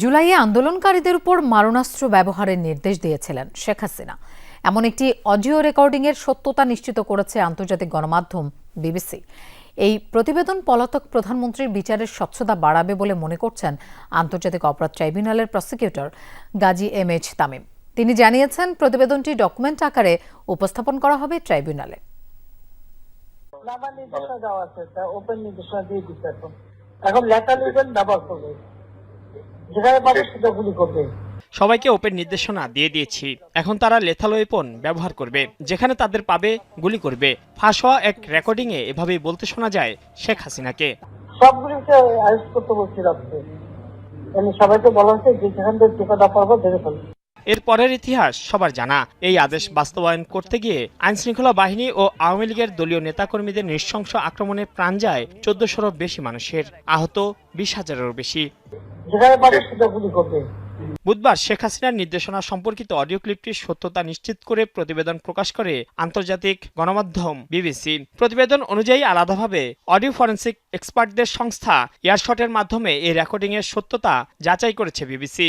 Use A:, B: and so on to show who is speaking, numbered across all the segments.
A: জুলাইয়ে আন্দোলনকারীদের উপর মারণাস্ত্র ব্যবহারের নির্দেশ দিয়েছিলেন শেখ হাসিনা। এমন একটি অডিও রেকর্ডিংয়ের সত্যতা নিশ্চিত করেছে আন্তর্জাতিক গণমাধ্যম বিবিসি। এই প্রতিবেদন পলাতক প্রধানমন্ত্রীর বিচারের স্বচ্ছতা বাড়াবে বলে মনে করছেন আন্তর্জাতিক অপরাধ ট্রাইব্যুনালের prosecutor Gazi M H Tamim. তিনি জানিয়েছেন, প্রতিবেদনটি ডকুমেন্ট আকারে উপস্থাপন করা হবে ট্রাইব্যুনালে।
B: এখন লেখা লিখবেন ব্যবহার করবে। যেখানে পাবে সেটা গুলি করবে।
C: সবাইকে ওপেন নির্দেশনা দিয়ে দিয়েছি। এখন তারা লেথাল ওয়েপন ব্যবহার করবে যেখানে তাদের পাবে গুলি করবে। ফাঁস হওয়া এক রেকর্ডিংয়ে এভাবেই বলতে শোনা যায় শেখ হাসিনাকে।
B: সবগুলিকে আয়োজন করতে বলছি সবাইকে বলা হচ্ছে যে যেখান থেকে টোকাটা পারব ধরে ফেলবে
C: এর পরের ইতিহাস সবার জানা। এই আদেশ বাস্তবায়ন করতে গিয়ে আইনশৃঙ্খলা বাহিনী ও আওয়ামী লীগের দলীয় নেতাকর্মীদের নৃশংস আক্রমণে প্রাণ যায় চোদ্দশোরও বেশি মানুষের। আহত বিশ হাজারেরও বেশি। বুধবার শেখ হাসিনার নির্দেশনা সম্পর্কিত অডিও ক্লিপটির সত্যতা নিশ্চিত করে প্রতিবেদন প্রকাশ করে আন্তর্জাতিক গণমাধ্যম বিবিসি। প্রতিবেদন অনুযায়ী আলাদাভাবে অডিও ফরেন্সিক এক্সপার্টদের সংস্থা এয়ারশটের মাধ্যমে এই রেকর্ডিংয়ের সত্যতা যাচাই করেছে বিবিসি।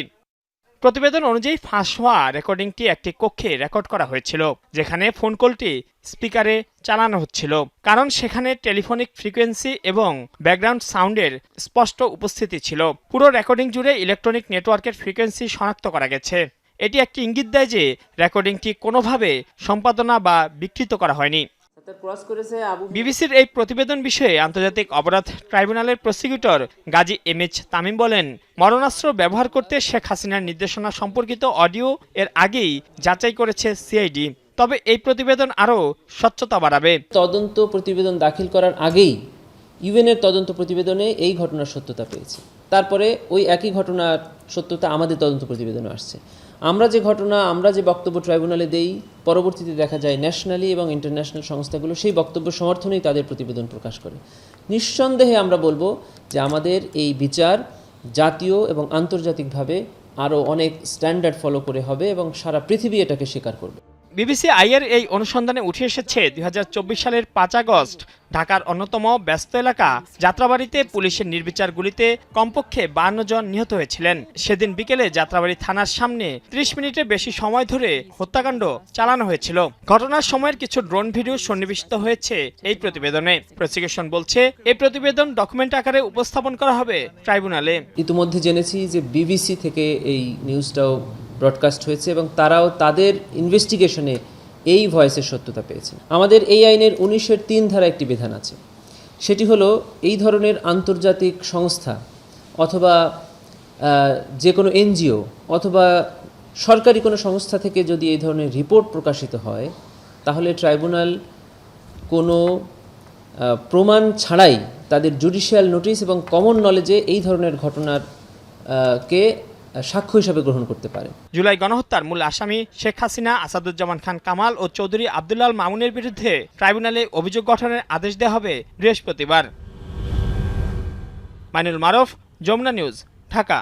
C: প্রতিবেদন অনুযায়ী ফাঁস হওয়া রেকর্ডিংটি একটি কক্ষে রেকর্ড করা হয়েছিল, যেখানে ফোন কলটি স্পিকারে চালানো হচ্ছিল। কারণ সেখানে টেলিফোনিক ফ্রিকোয়েন্সি এবং ব্যাকগ্রাউন্ড সাউন্ডের স্পষ্ট উপস্থিতি ছিল। পুরো রেকর্ডিং জুড়ে ইলেকট্রনিক নেটওয়ার্কের ফ্রিকোয়েন্সি শনাক্ত করা গেছে। এটি একটি ইঙ্গিত দেয় যে রেকর্ডিংটি কোনোভাবে সম্পাদনা বা বিকৃত করা হয়নি।
D: তার ক্রস করেছে আবু
C: বিবিসির এই প্রতিবেদন বিষয়ে আন্তর্জাতিক অপরাধ ট্রাইব্যুনালের prosecutor Gazi M H Tamim বলেন মরণাস্ত্র ব্যবহার করতে শেখ হাসিনার নির্দেশনা সম্পর্কিত অডিও এর আগেই যাচাই করেছে সিআইডি। তবে এই প্রতিবেদন আরও স্বচ্ছতা বাড়াবে।
D: তদন্ত প্রতিবেদন দাখিল করার আগেই ইউএনের তদন্ত প্রতিবেদনে এই ঘটনার সত্যতা পেয়েছে। তারপরে ওই একই ঘটনার সত্যতা আমাদের তদন্ত প্রতিবেদনে আসছে। আমরা যে ঘটনা, আমরা যে বক্তব্য ট্রাইব্যুনালে দেই, পরবর্তীতে দেখা যায় ন্যাশনালি এবং ইন্টারন্যাশনাল সংস্থাগুলো সেই বক্তব্য সমর্থনেই তাদের প্রতিবেদন প্রকাশ করে। নিঃসন্দেহে আমরা বলব যে আমাদের এই বিচার জাতীয় এবং আন্তর্জাতিকভাবে আরও অনেক স্ট্যান্ডার্ড ফলো করে হবে এবং সারা পৃথিবী এটাকে স্বীকার করবে।
C: বিবিসি আইয়ের এই অনুসন্ধানে উঠে এসেছে, দুই সালের পাঁচ আগস্ট ঢাকার অন্যতম ব্যস্ত এলাকা। যাত্রাবাড়িতে পুলিশের নির্বিচার গুলিতে কমপক্ষে বান্ন জন নিহত হয়েছিলেন। সেদিন বিকেলে যাত্রাবাড়ি থানার সামনে ত্রিশ মিনিটের বেশি সময় ধরে হত্যাকাণ্ড চালানো হয়েছিল। ঘটনার সময়ের কিছু ড্রোন ভিডিও সন্নিবেশিত হয়েছে এই প্রতিবেদনে। প্রসিকিউশন বলছে এই প্রতিবেদন ডকুমেন্ট আকারে উপস্থাপন করা হবে ট্রাইব্যুনালে।
D: ইতিমধ্যে জেনেছি যে বিবিসি থেকে এই নিউজটাও ব্রডকাস্ট হয়েছে এবং তারাও তাদের ইনভেস্টিগেশনে এই ভয়েসের সত্যতা পেয়েছে। আমাদের এই আইনের উনিশের তিন ধারা একটি বিধান আছে। সেটি হলো এই ধরনের আন্তর্জাতিক সংস্থা অথবা যে কোনো এনজিও অথবা সরকারি কোনো সংস্থা থেকে যদি এই ধরনের রিপোর্ট প্রকাশিত হয়, তাহলে ট্রাইব্যুনাল কোনো প্রমাণ ছাড়াই তাদের জুডিশিয়াল নোটিশ এবং কমন নলেজে এই ধরনের ঘটনার কে সাক্ষ্য হিসেবে গ্রহণ করতে পারে।
C: জুলাই গণহত্যার মূল আসামি শেখ হাসিনা, আসাদুজ্জামান খান কামাল ও চৌধুরী আবদুল্লাল মামুনের বিরুদ্ধে ট্রাইব্যুনালে অভিযোগ গঠনের আদেশ দেওয়া হবে বৃহস্পতিবার। মাইনুল মারফ, যমুনা নিউজ, ঢাকা।